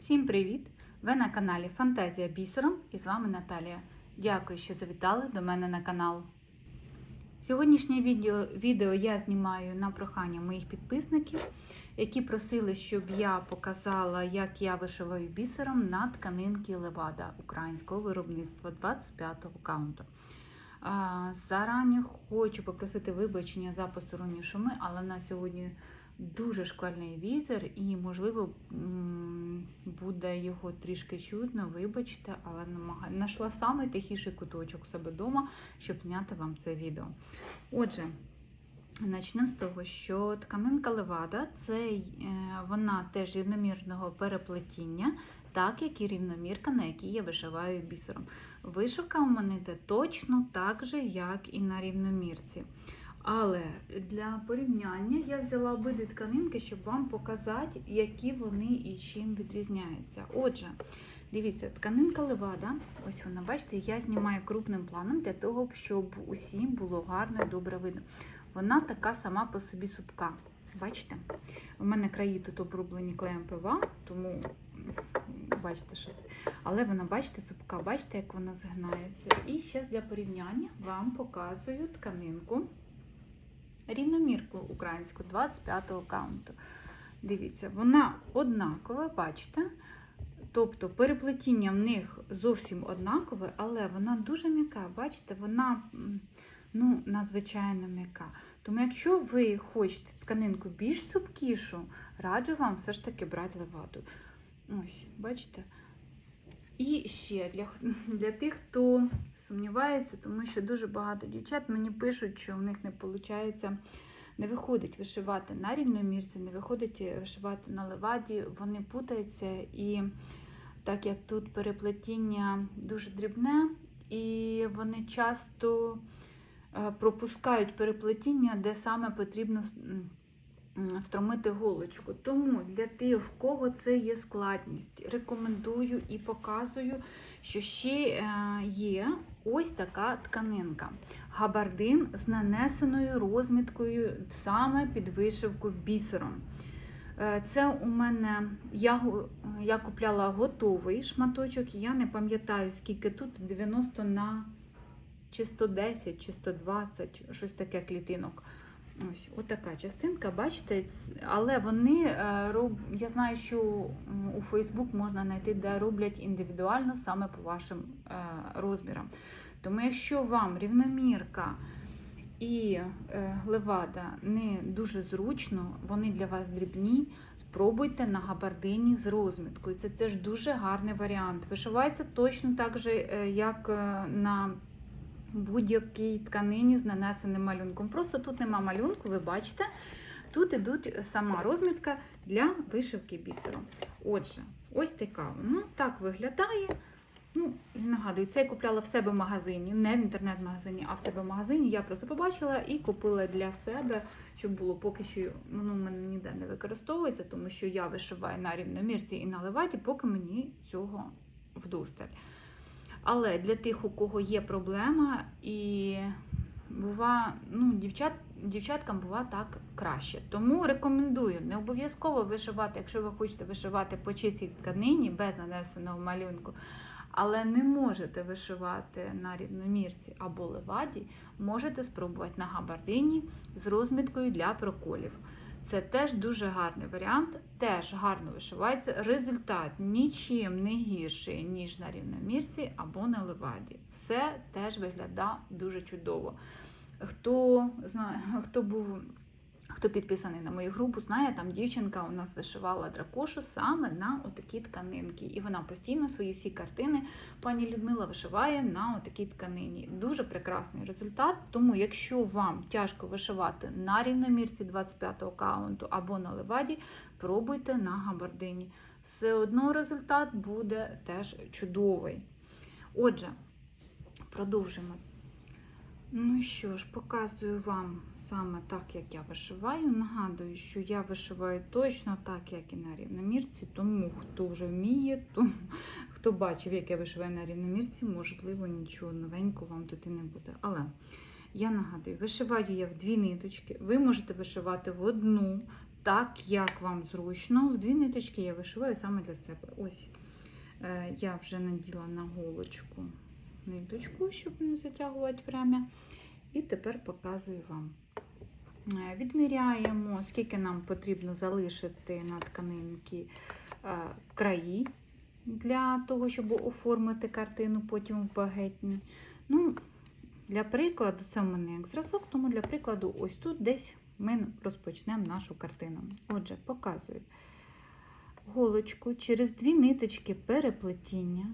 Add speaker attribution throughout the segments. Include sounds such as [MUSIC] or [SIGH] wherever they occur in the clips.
Speaker 1: Всім привіт! Ви на каналі Фантазія бісером і з вами Наталія. Дякую, що завітали до мене на канал. Сьогоднішнє відео, відео я знімаю на прохання моїх підписників, які просили, щоб я показала, як я вишиваю бісером на тканинки Левада українського виробництва 25-го каунту. Зарані хочу попросити вибачення за посторонні шуми, але на сьогодні дуже шквальний вітер, і, можливо, буде його трішки чутно, вибачте, але. Знайшла самий тихіший куточок себе вдома, щоб зняти вам це відео. Отже, Начнемо з того, що тканинка левада це е, вона теж рівномірного переплетіння, так як і рівномірка, на якій я вишиваю бісером. Вишивка у мене йде точно так же, як і на рівномірці. Але для порівняння я взяла обидві тканинки, щоб вам показати, які вони і чим відрізняються. Отже, дивіться, тканинка левада, ось вона, бачите, я знімаю крупним планом для того, щоб усім було гарно добре видно. Вона така сама по собі супка. Бачите? У мене краї тут обрублені клеєм ПВА, тому бачите, що це. Але вона, бачите, супка, бачите, як вона згинається. І зараз для порівняння вам показую тканинку рівномірку українську 25-го каунту. Дивіться, вона однакова, бачите? Тобто переплетіння в них зовсім однакове, але вона дуже м'яка. Бачите, вона ну, надзвичайно м'яка. Тому, якщо ви хочете тканинку більш цупкішу, раджу вам все ж таки брати леваду. Ось, бачите? І ще для, [LAUGHS] для тих, хто сумнівається, тому що дуже багато дівчат мені пишуть, що в них не виходить, не виходить вишивати на рівномірці, не виходить вишивати на леваді, вони путаються. І так як тут переплетіння дуже дрібне, і вони часто пропускають переплетіння, де саме потрібно встромити голочку. Тому для тих, в кого це є складність, рекомендую і показую, що ще є ось така тканинка. Габардин з нанесеною розміткою саме під вишивку бісером. Це у мене я я купляла готовий шматочок, я не пам'ятаю, скільки тут 90 на чи 110, чи 120, щось таке клітинок. Ось отака частинка, бачите, але вони я знаю, що у Фейсбук можна знайти, де роблять індивідуально саме по вашим розмірам. Тому, якщо вам рівномірка і левада не дуже зручно, вони для вас дрібні, спробуйте на габардині з розміткою. Це теж дуже гарний варіант. Вишивається точно так же, як на будь-якій тканині з нанесеним малюнком. Просто тут нема малюнку, ви бачите, тут ідуть сама розмітка для вишивки бісером. Отже, ось така ну, так виглядає. Ну, Нагадую, це я купляла в себе в магазині, не в інтернет-магазині, а в себе в магазині. Я просто побачила і купила для себе, щоб було поки що воно в мене ніде не використовується, тому що я вишиваю на рівномірці і на леваді, поки мені цього вдосталь. Але для тих, у кого є проблема, і бува, ну, дівчат, дівчаткам бува так краще. Тому рекомендую не обов'язково вишивати, якщо ви хочете вишивати по чистій тканині без нанесеного малюнку, але не можете вишивати на рівномірці або леваді, можете спробувати на габардині з розміткою для проколів. Це теж дуже гарний варіант, теж гарно вишивається. Результат нічим не гірший, ніж на рівномірці або на леваді. Все теж виглядає дуже чудово. Хто знає, хто був. Хто підписаний на мою групу, знає, там дівчинка у нас вишивала дракошу саме на отакі тканинки. І вона постійно свої всі картини пані Людмила вишиває на отакій тканині. Дуже прекрасний результат. Тому, якщо вам тяжко вишивати на рівномірці 25-го каунту або на леваді, пробуйте на габардині. Все одно результат буде теж чудовий. Отже, продовжимо. Ну що ж, показую вам саме так, як я вишиваю. Нагадую, що я вишиваю точно так, як і на рівномірці, тому хто вже вміє, то хто бачив, як я вишиваю на рівномірці, можливо, нічого новенького вам тут і не буде. Але я нагадую, вишиваю я в дві ниточки. Ви можете вишивати в одну, так, як вам зручно. З дві ниточки я вишиваю саме для себе. Ось е, я вже наділа на голочку ниточку, щоб не затягувати время. І тепер показую вам. Е, Відміряємо, скільки нам потрібно залишити на тканинки е, краї для того, щоб оформити картину потім в багетні. Ну, для прикладу, це в мене як зразок, тому для прикладу, ось тут десь ми розпочнемо нашу картину. Отже, показую голочку через дві ниточки переплетіння.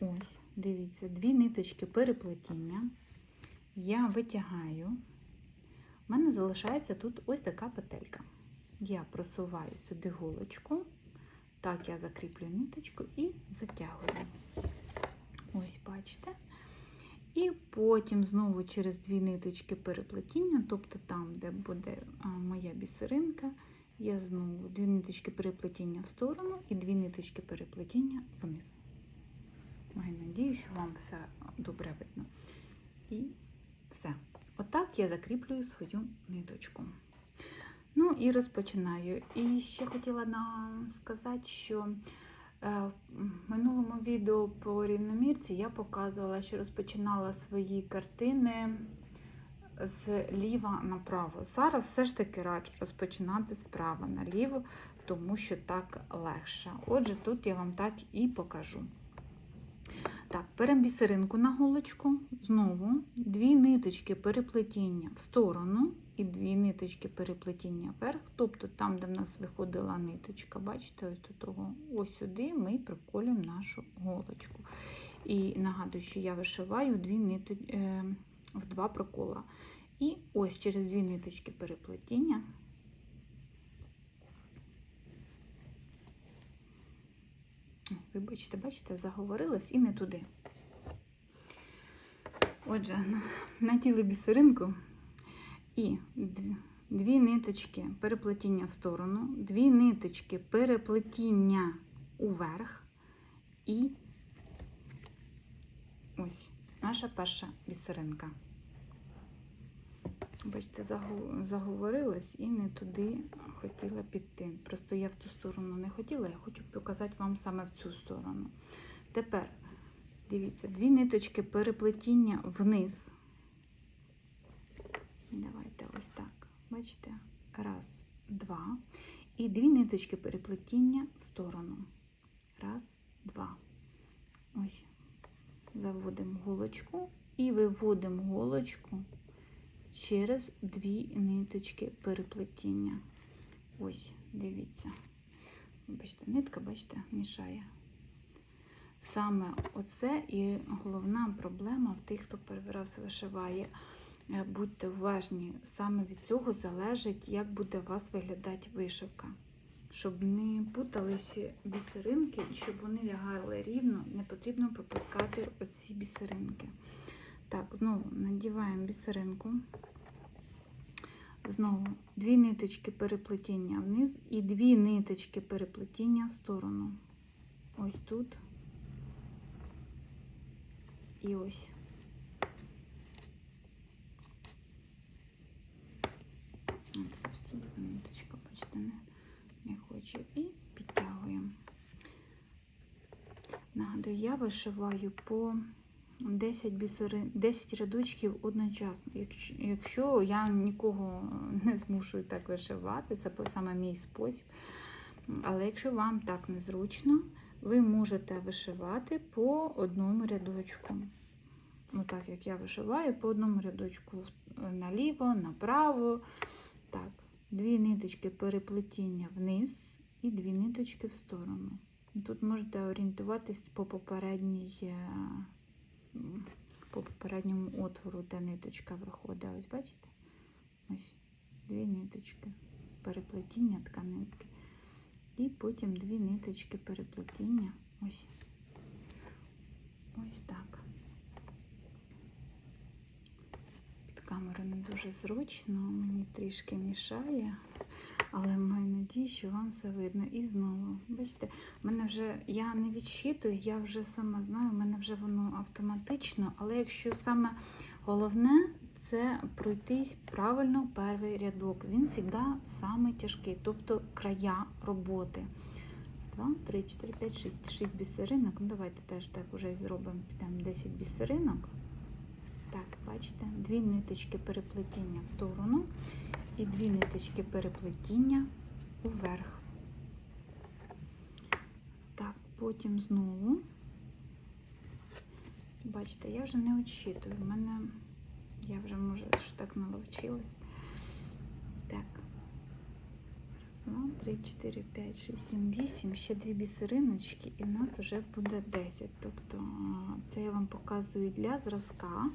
Speaker 1: Ось, дивіться, дві ниточки переплетіння. Я витягаю. У мене залишається тут ось така петелька. Я просуваю сюди голочку. Так, я закріплюю ниточку і затягую. Ось, бачите. І потім знову через дві ниточки переплетіння, тобто там, де буде моя бісеринка, я знову дві ниточки переплетіння в сторону і дві ниточки переплетіння вниз. Маю надію, що вам все добре видно. І все. Отак я закріплюю свою ниточку. Ну і розпочинаю. І ще хотіла нам сказати, що е, в минулому відео по рівномірці я показувала, що розпочинала свої картини зліва направо. Зараз все ж таки раджу розпочинати справа наліво, тому що так легше. Отже, тут я вам так і покажу. Так, беремо бісеринку на голочку, знову дві ниточки переплетіння в сторону і дві ниточки переплетіння вверх. Тобто там, де в нас виходила ниточка, бачите, ось до того, ось сюди ми приколюємо нашу голочку. І нагадую, що я вишиваю дві нити, е, в два прокола. І ось через дві ниточки переплетіння. Вибачте, бачите, заговорилась і не туди. Отже, наділи бісеринку і дві, ниточки переплетіння в сторону, дві ниточки переплетіння уверх, і ось наша перша бісеринка. Бачите, заговорилась і не туди хотіла піти. Просто я в ту сторону не хотіла, я хочу показати вам саме в цю сторону. Тепер, дивіться, дві ниточки переплетіння вниз. Давайте ось так. Бачите? Раз, два. І дві ниточки переплетіння в сторону. Раз, два. Ось. Заводимо голочку і виводимо голочку через дві ниточки переплетіння. Ось, дивіться. Бачите, нитка, бачите, мішає. Саме оце і головна проблема в тих, хто перший раз вишиває. Е, Будьте уважні, саме від цього залежить, як буде у вас виглядати вишивка. Щоб не путалися бісеринки і щоб вони лягали рівно, не потрібно пропускати оці бісеринки. Так, знову надіваємо бісеринку. Знову дві ниточки переплетіння вниз і дві ниточки переплетіння в сторону. Ось тут. І ось. Пустіть ниточка, бачите, не, не хочу. І підтягуємо. Нагадую, я вишиваю по 10 бісерин, 10 рядочків одночасно. Якщо, якщо я нікого не змушую так вишивати, це саме мій спосіб. Але якщо вам так незручно, ви можете вишивати по одному рядочку. Ну, так як я вишиваю, по одному рядочку наліво, направо. Так, дві ниточки переплетіння вниз і дві ниточки в сторону. Тут можете орієнтуватись по попередній, е, по попередньому отвору, де ниточка виходить. Ось бачите? Ось дві ниточки переплетіння тканинки. І потім дві ниточки переплетіння. Ось. Ось так. Під камерою не дуже зручно, мені трішки мішає, але маю надію, що вам все видно. І знову, бачите, мене вже я не відщитую, я вже сама знаю, в мене вже воно автоматично, але якщо саме головне це пройтись правильно перший рядок. Він завжди самий тяжкий, тобто края роботи. 2, 3, 4, 5, 6, 6 бісеринок. Ну, давайте теж так уже зробимо. Підемо 10 бісеринок. Так, бачите, дві ниточки переплетіння в сторону і дві ниточки переплетіння уверх. Так, потім знову. Бачите, я вже не очитую. В мене я вже може так наловчилась. Так. Раз, два, три, чотири, п'ять, шість, сім, вісім. Ще дві бісериночки, і в нас вже буде 10. Тобто це я вам показую для зразка.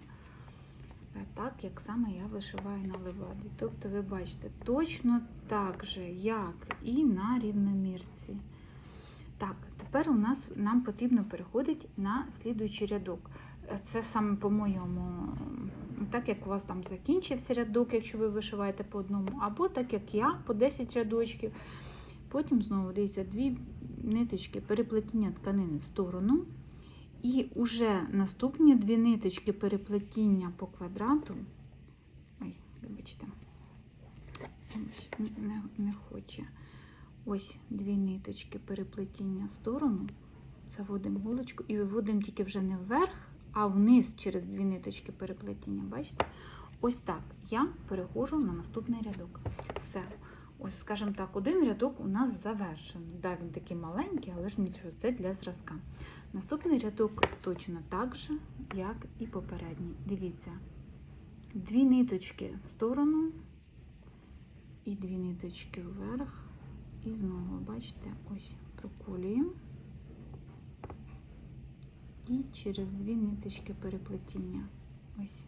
Speaker 1: Е, Так, як саме я вишиваю на леваді. Тобто, ви бачите, точно так же, як і на рівномірці. Так, тепер у нас нам потрібно переходити на слідуючий рядок. Е, Це саме по-моєму, так як у вас там закінчився рядок, якщо ви вишиваєте по одному, або так як я, по 10 рядочків. Потім знову дивіться, дві ниточки переплетіння тканини в сторону. І вже наступні дві ниточки переплетіння по квадрату. Ой, вибачте, не, не хоче. Ось дві ниточки переплетіння в сторону, заводимо голочку і виводимо тільки вже не вверх, а вниз через дві ниточки переплетіння. Бачите? Ось так я переходжу на наступний рядок. Все. Ось, скажімо так, один рядок у нас завершений. Да, він такий маленький, але ж нічого, це для зразка. Наступний рядок точно так же, як і попередній. Дивіться, дві ниточки в сторону і дві ниточки вверх. І знову, бачите, ось проколюємо. І через дві ниточки переплетіння. Ось.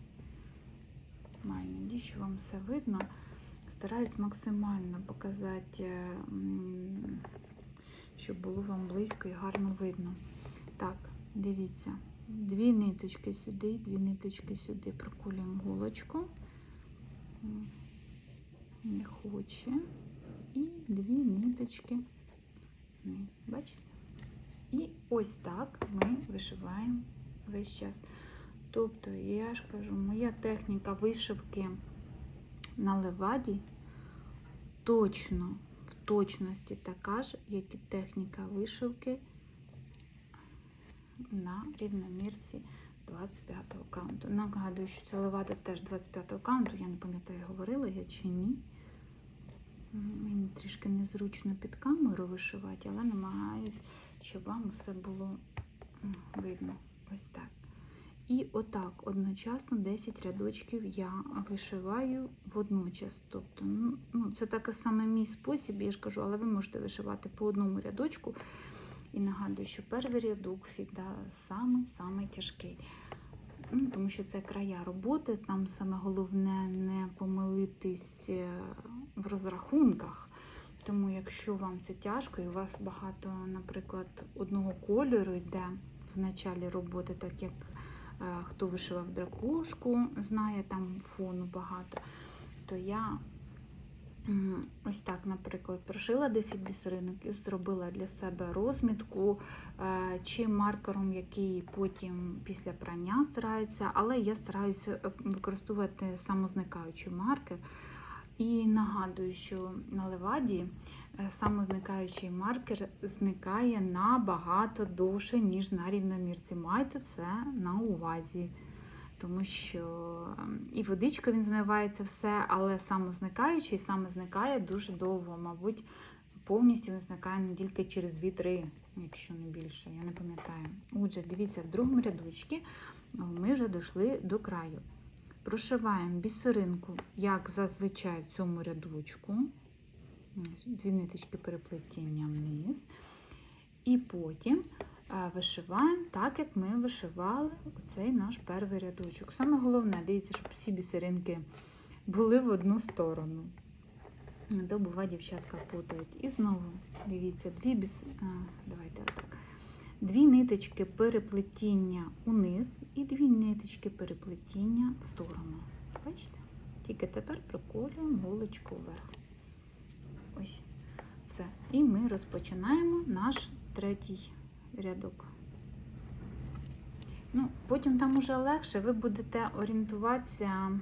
Speaker 1: Маю надію, що вам все видно. Стараюсь максимально показати, щоб було вам близько і гарно видно. Так, дивіться, дві ниточки сюди, дві ниточки сюди, проколюємо голочку. Не хоче і дві ниточки. Бачите? І ось так ми вишиваємо весь час. Тобто, я ж кажу, моя техніка вишивки на леваді точно, в точності така ж, як і техніка вишивки на рівномірці 25-го каунту. Нагадую, що це левада теж 25-го каунту, я не пам'ятаю, говорила я чи ні. Мені трішки незручно під камеру вишивати, але намагаюсь, щоб вам все було видно. Ось так. І отак одночасно 10 рядочків я вишиваю водночас. Тобто, ну, ну, це такий саме мій спосіб, я ж кажу, але ви можете вишивати по одному рядочку. І нагадую, що перший рядок завжди самий-самий тяжкий. Ну, тому що це края роботи, там саме головне не помилитись е, в розрахунках. Тому, якщо вам це тяжко, і у вас багато, наприклад, одного кольору йде в началі роботи, так як хто вишивав дракошку, знає там фону багато, то я ось так, наприклад, прошила 10 бісеринок і зробила для себе розмітку е, чи маркером, який потім після прання старається, але я стараюся е, використовувати самозникаючий маркер. І нагадую, що на леваді е, самозникаючий маркер зникає набагато довше, ніж на рівномірці. Майте це на увазі. Тому що ем, і водичка він змивається все, але самозникаючий саме зникає дуже довго. Мабуть, повністю він зникає не тільки через 2-3, якщо не більше, я не пам'ятаю. Отже, дивіться, в другому рядочці ми вже дійшли до краю. Прошиваємо бісеринку, як зазвичай в цьому рядочку. Дві ниточки переплетіння вниз. І потім е, вишиваємо так, як ми вишивали цей наш перший рядочок. Саме головне, дивіться, щоб всі бісеринки були в одну сторону. То буває, дівчатка путають. І знову, дивіться, дві біс... а, давайте отак. Дві ниточки переплетіння униз і дві ниточки переплетіння в сторону. Бачите? Тільки тепер проколюємо голочку вверх. Ось. Все. І ми розпочинаємо наш третій рядок. Ну, Потім там уже легше, ви будете орієнтуватися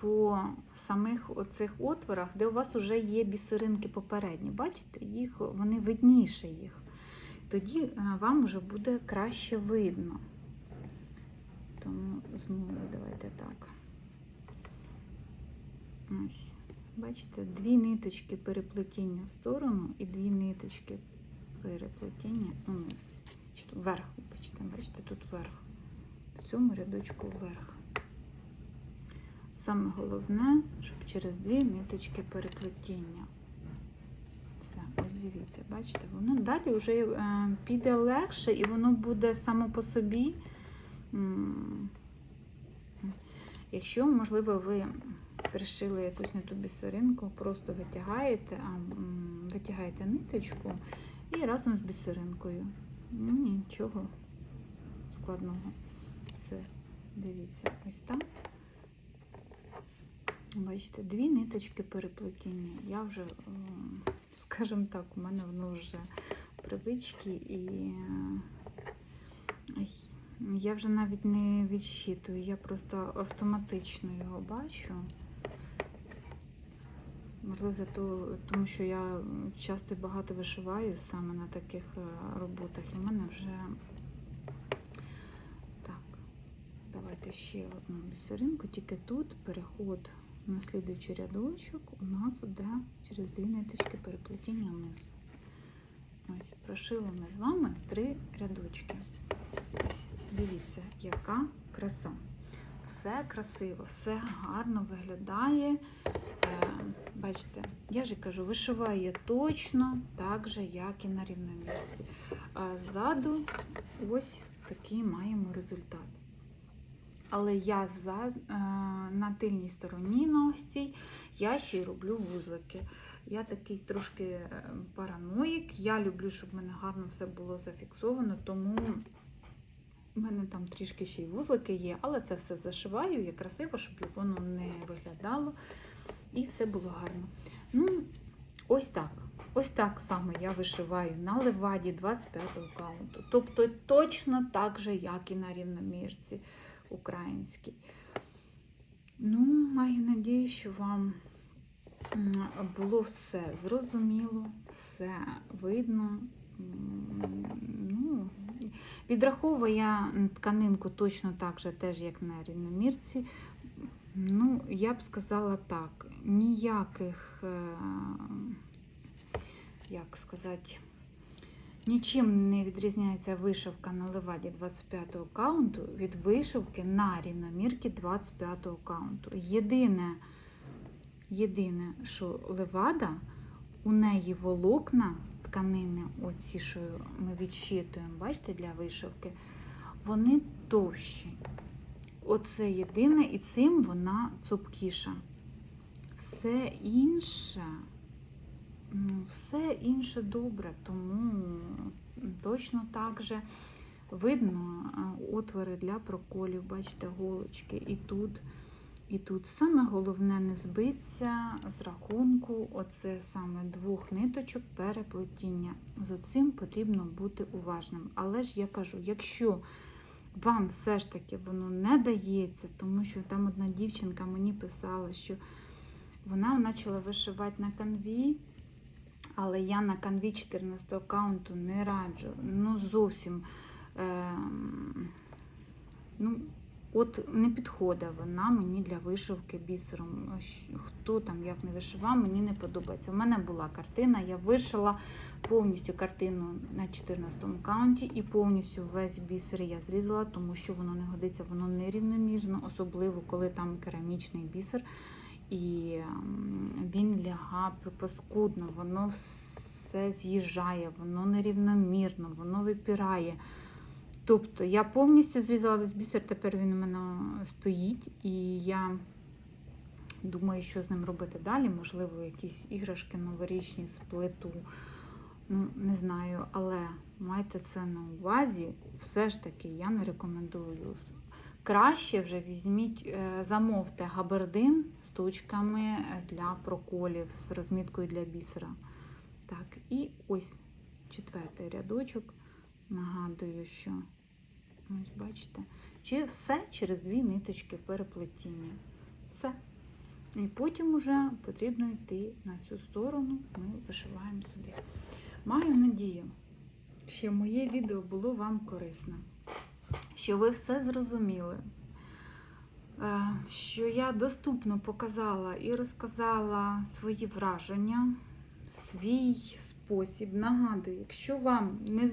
Speaker 1: по самих оцих отворах, де у вас вже є бісеринки попередні. Бачите, їх вони видніше їх. Тоді е, вам вже буде краще видно. Тому знову давайте так. Ось, бачите, дві ниточки переплетіння в сторону і дві ниточки переплетіння униз. Вверх, вибачте, бачите, тут вверх. В цьому рядочку вверх. Саме головне, щоб через дві ниточки переплетіння. Дивіться, бачите, воно далі вже е, піде легше і воно буде само по собі. Якщо, можливо, ви пришили якусь не ту бісеринку, просто витягаєте, витягаєте ниточку і разом з бісеринкою. Ну, нічого складного. Все, дивіться, ось так. Бачите, дві ниточки переплетіння. Я вже, скажімо так, у мене воно вже привички і я вже навіть не відщитую, я просто автоматично його бачу. Можливо, тому що я часто багато вишиваю саме на таких е, роботах, і в мене вже так. Давайте ще одну бісеринку, тільки тут переход на слідуючий рядочок у нас іде через дві ниточки переплетіння вниз. Ось, прошили ми з вами три рядочки. Ось, дивіться, яка краса. Все красиво, все гарно виглядає. Е, бачите, я ж кажу, вишиваю точно так же, як і на рівномірці. А ззаду ось такий маємо результат. Але я за, е, на тильній стороні цій я ще й роблю вузлики. Я такий трошки е, параноїк. Я люблю, щоб в мене гарно все було зафіксовано, тому в мене там трішки ще й вузлики є, але це все зашиваю я красиво, щоб воно не виглядало і все було гарно. Ну, ось так. Ось так саме я вишиваю на леваді 25-го каунту. Тобто точно так же, як і на рівномірці українській. Ну, маю надію, що вам було все зрозуміло, все видно. Ну, відраховую я тканинку точно так же, теж як на рівномірці. Ну, я б сказала так, ніяких, е, як сказати, нічим не відрізняється вишивка на леваді 25-го каунту від вишивки на рівномірці 25-го каунту. Єдине, єдине, що левада, у неї волокна тканини, оці, що ми відщитуємо, бачите, для вишивки, вони товщі. Оце єдине, і цим вона цупкіша. Все інше, все інше добре, тому точно так же видно отвори для проколів, бачите, голочки і тут, і тут. Саме головне не збитися з рахунку, оце саме двох ниточок переплетіння. З оцим потрібно бути уважним. Але ж я кажу, якщо вам все ж таки воно не дається, тому що там одна дівчинка мені писала, що вона почала вишивати на канві, але я на канві 14 аккаунту не раджу. Ну, зовсім. Е, ну, От не підходить вона мені для вишивки бісером. Хто там як не вишивав, мені не подобається. У мене була картина, я вишила повністю картину на 14 аккаунті і повністю весь бісер я зрізала, тому що воно не годиться, воно нерівномірно, особливо коли там керамічний бісер. І він ляга припаскудно, воно все з'їжджає, воно нерівномірно, воно випірає. Тобто я повністю зрізала весь бісер, тепер він у мене стоїть, і я думаю, що з ним робити далі. Можливо, якісь іграшки новорічні з плиту. Ну, не знаю, але майте це на увазі. Все ж таки, я не рекомендую. Краще вже візьміть, замовте габардин з точками для проколів, з розміткою для бісера. Так, і ось четвертий рядочок. Нагадую, що ось бачите, чи все через дві ниточки переплетіння. Все. І потім вже потрібно йти на цю сторону, ми вишиваємо сюди. Маю надію, що моє відео було вам корисне, що ви все зрозуміли, е, що я доступно показала і розказала свої враження, свій спосіб. Нагадую, якщо вам не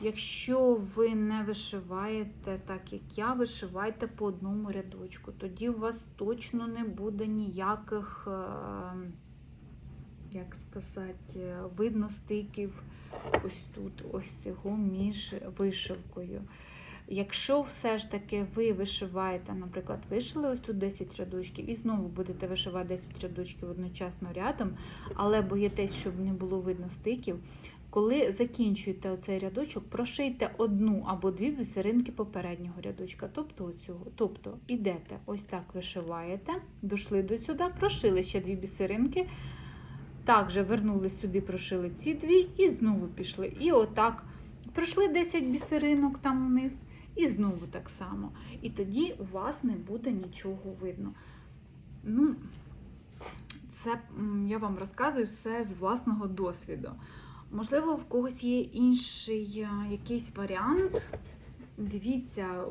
Speaker 1: Якщо ви не вишиваєте так, як я, вишивайте по одному рядочку. Тоді у вас точно не буде ніяких, е, як сказати, видно стиків ось тут, ось цього між вишивкою. Якщо все ж таки ви вишиваєте, наприклад, вишили ось тут 10 рядочків і знову будете вишивати 10 рядочків одночасно рядом, але боїтесь, щоб не було видно стиків, коли закінчуєте оцей рядочок, прошийте одну або дві бісеринки попереднього рядочка, тобто оцього. Тобто ідете, ось так вишиваєте, дійшли до сюди, прошили ще дві бісеринки, також вернулись сюди, прошили ці дві і знову пішли. І отак пройшли 10 бісеринок там вниз, і знову так само. І тоді у вас не буде нічого видно. Ну, це я вам розказую все з власного досвіду. Можливо, в когось є інший е, якийсь варіант. Дивіться,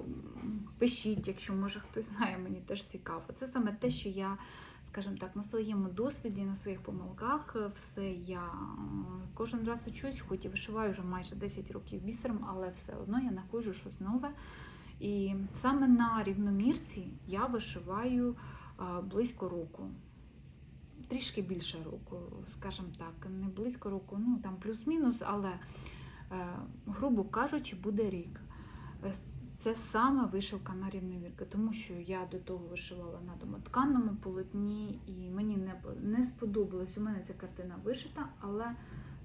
Speaker 1: пишіть, якщо може хтось знає, мені теж цікаво. Це саме те, що я, скажімо так, на своєму досвіді, на своїх помилках, е, все я кожен раз учусь, хоч і вишиваю вже майже 10 років бісером, але все одно я знаходжу щось нове. І саме на рівномірці я вишиваю е, близько року трішки більше року, скажімо так, не близько року, ну там плюс-мінус, але, е, грубо кажучи, буде рік. Це саме вишивка на рівновірки, тому що я до того вишивала на домотканному полотні, і мені не, не сподобалось. У мене ця картина вишита, але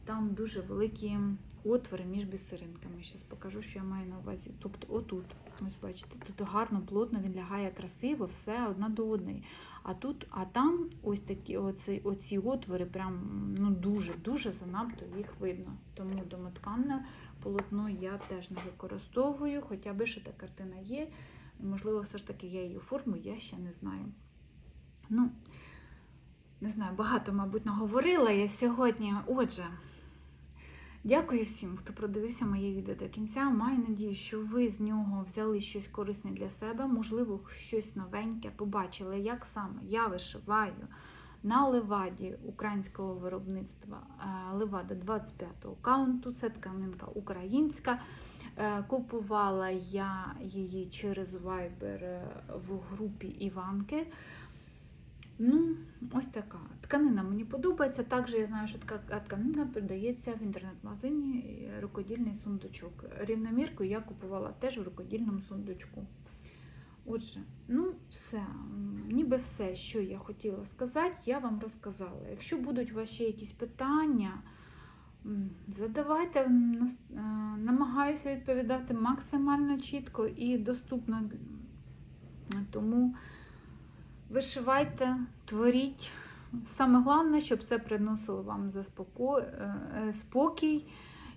Speaker 1: там дуже великі отвори між бісеринками. Зараз покажу, що я маю на увазі. Тобто, отут, ось бачите, тут гарно, плотно він лягає красиво, все одна до одної. А тут, а там ось такі оці, оці отвори, прям ну дуже-дуже занадто їх видно. Тому домотканне полотно я теж не використовую, хоча вишита картина є. Можливо, все ж таки я її оформлю, я ще не знаю. Ну, не знаю, багато, мабуть, наговорила я сьогодні. Отже, дякую всім, хто продивився моє відео до кінця. Маю надію, що ви з нього взяли щось корисне для себе, можливо, щось новеньке, побачили, як саме я вишиваю на леваді українського виробництва е, Левада 25-го каунту. Це тканинка українська. Е, Купувала я її через Viber е, в групі Іванки. Ну, ось така. Тканина мені подобається. Також я знаю, що така тканина продається в інтернет-магазині е, рукодільний сундучок. Рівномірку я купувала теж в рукодільному сундучку. Отже, ну все, ніби все, що я хотіла сказати, я вам розказала. Якщо будуть у ще якісь питання, задавайте, е, намагаюся відповідати максимально чітко і доступно. Тому вишивайте, творіть. Саме головне, щоб це приносило вам заспоко... е, е, спокій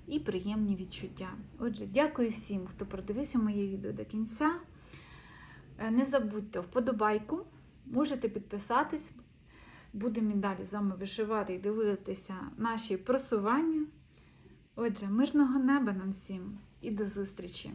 Speaker 1: і приємні відчуття. Отже, дякую всім, хто продивився моє відео до кінця. Е, Не забудьте вподобайку, можете підписатись. Будемо і далі з вами вишивати і дивитися наші просування. Отже, мирного неба нам всім і до зустрічі!